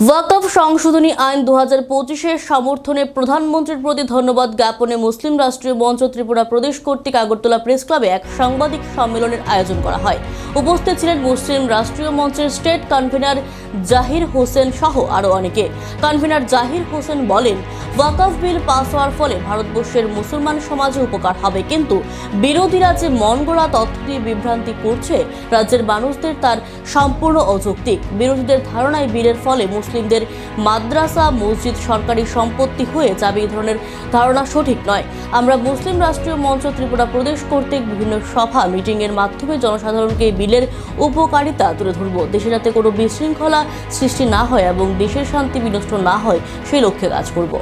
ওয়াকফ সংশোধনী আইন দু হাজার সমর্থনে প্রধানমন্ত্রীর প্রতি ধন্যবাদ জ্ঞাপনে মুসলিম রাষ্ট্রীয় মঞ্চ ত্রিপুরা প্রদেশ কর্তৃক আগরতলা প্রেস ক্লাবে এক সাংবাদিক সম্মেলনের আয়োজন করা হয়। উপস্থিত ছিলেন মুসলিম রাষ্ট্রীয় মঞ্চের স্টেট কনভেনার জাহির হোসেন সহ আরও অনেকে। কনভেনার জাহির হোসেন বলেন, ওয়াকফ বিল পাস হওয়ার ফলে ভারতবর্ষের মুসলমান সমাজে উপকার হবে, কিন্তু বিরোধীরা যে মন গড়া তথ্য দিয়ে বিভ্রান্তি করছে, রাজ্যের মানুষদের তার সম্পূর্ণ অযৌক্তিক। বিরোধীদের ধারণায় বিলের ফলে মুসলিমদের মাদ্রাসা, মসজিদ, সরকারি সম্পত্তি হয়ে যাবে এই ধরনের ধারণা সঠিক নয়। আমরা মুসলিম রাষ্ট্রীয় মঞ্চ ত্রিপুরা প্রদেশ কর্তৃক বিভিন্ন সভা মিটিংয়ের মাধ্যমে জনসাধারণকে বিলের উপকারিতা তুলে ধরব। দেশে যাতে কোনো বিশৃঙ্খলা সৃষ্টি না হয় এবং দেশের শান্তি বিনষ্ট না হয়, সেই লক্ষ্যে কাজ করব।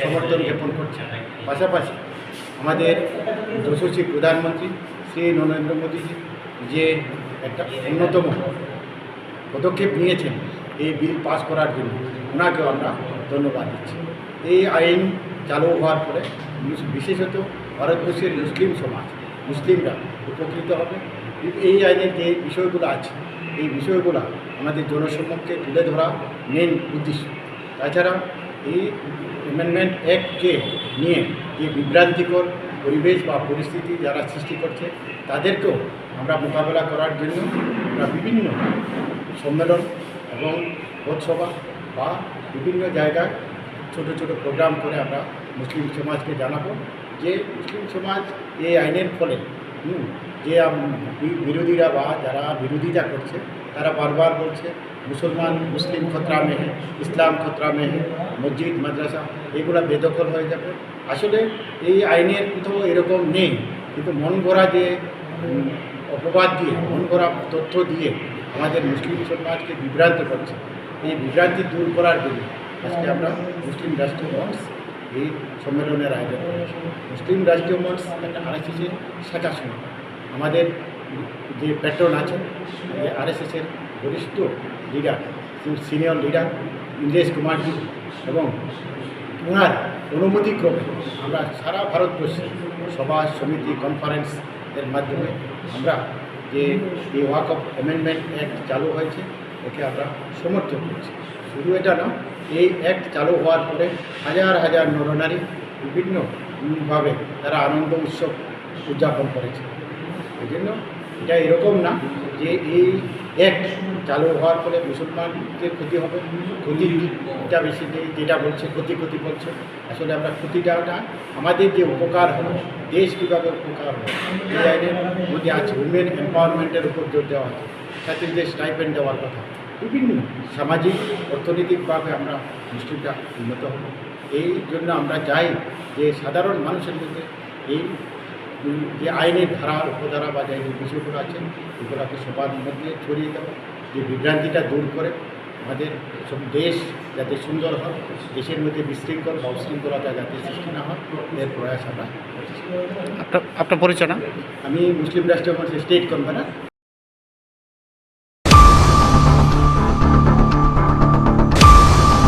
সমর্থন জ্ঞাপন করছে। পাশাপাশি আমাদের যশস্বী প্রধানমন্ত্রী শ্রী নরেন্দ্র মোদীজি যে একটা অন্যতম পদক্ষেপ নিয়েছেন এই বিল পাস করার জন্য, ওনাকেও আমরা ধন্যবাদ দিচ্ছি। এই আইন চালু হওয়ার পরে বিশেষত ভারতবর্ষের মুসলিম সমাজ, মুসলিমরা উপকৃত হবে। এই আইনের যে বিষয়গুলো আছে, এই বিষয়গুলো আমাদের জনসম্মুখে তুলে ধরা মেন উদ্দেশ্য। তাছাড়া এই অ্যামেন্ডমেন্ট অ্যাক্টকে নিয়ে যে বিভ্রান্তিকর পরিবেশ বা পরিস্থিতি যারা সৃষ্টি করছে, তাদেরকেও আমরা মোকাবেলা করার জন্য আমরা বিভিন্ন সম্মেলন এবং পথসভা বা বিভিন্ন জায়গায় ছোট ছোট প্রোগ্রাম করে আমরা মুসলিম সমাজকে জানাব যে মুসলিম সমাজ এই আইনের ফলে যে বিরোধীরা বা যারা বিরোধিতা করছে তারা বারবার বলছে, মুসলমান, মুসলিম খতরা মেহে ইসলাম খতরা মেহে মসজিদ, মাদ্রাসা, এগুলো বেদখল হয়ে যাবে। আসলে এই আইনের কোথাও এরকম নেই, কিন্তু মন গড়া যে অপবাদ দিয়ে, মন গড়া তথ্য দিয়ে আমাদের মুসলিম সমাজকে বিভ্রান্ত করছে, এই বিভ্রান্তি দূর করার জন্য আজকে আমরা মুসলিম রাষ্ট্রীয় মঞ্চ এই সম্মেলনের আয়োজন মুসলিম রাষ্ট্রীয় মঞ্চ একটা আরএসএসের শাখা সংগঠন আমাদের যে প্যাট্রন আছেন, যে আরএসএসের বরিষ্ঠ leader senior leader Indresh Kumarji এবং ওনার অনুমতিক্রমে আমরা সারা ভারতবর্ষে সভা, সমিতি কনফারেন্স এর মাধ্যমে আমরা যে এই ওয়াক অফ অ্যামেন্ডমেন্ট অ্যাক্ট চালু হয়েছে, একে আমরা সমর্থন করছি। শুধু এটা না, এই অ্যাক্ট চালু হওয়ার পরে হাজার হাজার নরনারী বিভিন্নভাবে তারা আনন্দ উৎসব উদযাপন করেছে। এই জন্য এটা এরকম না যে এই অ্যাক্ট চালু হওয়ার ফলে মুসলমানদের ক্ষতি হবে। ক্ষতি এটা বেশি নেই, যেটা বলছে, ক্ষতি ক্ষতি বলছে। আসলে আমরা ক্ষতিটা না, আমাদের যে উপকার হবে, দেশ কীভাবে উপকার হবে, এই আইনের মধ্যে আছে উমেন এম্পাওয়ারমেন্টের উপর জোর দেওয়া আছে ছাত্রীদের স্টাইপেন্ড দেওয়ার কথা, বিভিন্ন সামাজিক, অর্থনৈতিকভাবে আমরা মুসলিমরা উন্নত হব। এই জন্য আমরা চাই যে সাধারণ মানুষের মধ্যে এই যে আইনের ধারা উপধারা বা যে বিষয়গুলো আছে এগুলোকে সবার মধ্যে ছড়িয়ে দেওয়া যে বিভ্রান্তিটা দূর করে আমাদের সব দেশ যাতে সুন্দর হয় দেশের মধ্যে বিশৃঙ্খল বা উশৃঙ্খলতা যাতে সৃষ্টি না হয় এর প্রয়াস আমরা। আপনার আপনার পরিচয় না আমি মুসলিম রাষ্ট্রীয় স্টেট কনভেনার